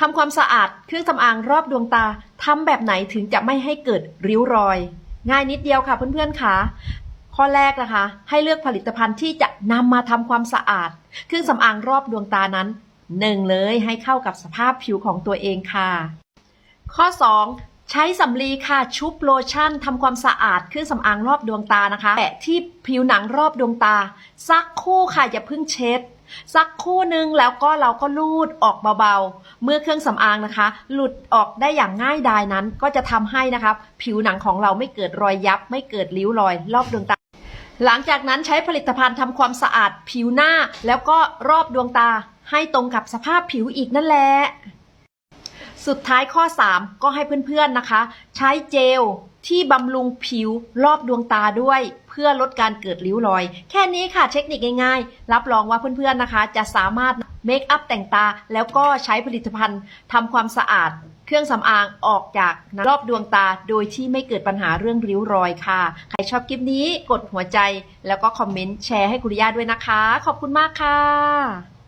ทำความสะอาดเครื่องสำอางรอบดวงตาทำแบบไหนถึงจะไม่ให้เกิดริ้วรอย ง่ายนิดเดียวค่ะเพื่อนๆค่ะข้อแรกนะคะ ให้เลือกผลิตภัณฑ์ที่จะนำมาทำความสะอาด เครื่องสำอางรอบดวงตานั้นหนึ่งเลยให้เข้ากับสภาพผิวของตัวเองค่ะ ข้อ 2 ใช้สำลีค่ะชุบโลชั่นทำความสะอาดเครื่องสำอางรอบดวงตานะคะ แปะที่ผิวหนังรอบดวงตาสักคู่ค่ะอย่าเพิ่งเช็ดสักคู่หนึ่งแล้วก็เราก็ลูดออกเบาๆ เมื่อเครื่องสำอางนะคะ หลุดออกได้อย่างง่ายดายนั้น ก็จะทำให้นะคะผิวหนังของเราไม่เกิดรอยยับ ไม่เกิดริ้วรอย รอบดวงตา หลังจากนั้นใช้ผลิตภัณฑ์ทำความสะอาดผิวหน้า แล้วก็รอบดวงตา ให้ตรงกับสภาพผิวอีกนั่นแหละ สุดท้ายข้อ 3 ก็ให้เพื่อนๆนะคะ ใช้เจลที่บำรุงผิวรอบดวงตาด้วย เพื่อลดการเกิดริ้วรอย แค่นี้ค่ะเทคนิคง่ายๆ รับรองว่าเพื่อนๆนะคะ จะสามารถเมคอัพแต่งตา แล้วก็ใช้ผลิตภัณฑ์ทำความสะอาดเครื่องสำอางออกจากรอบดวงตาโดยที่ไม่เกิดปัญหาเรื่องริ้วรอยค่ะ ใครชอบคลิปนี้กดหัวใจ แล้วก็คอมเมนต์แชร์ให้คุณย่าด้วยนะคะ ขอบคุณมากค่ะ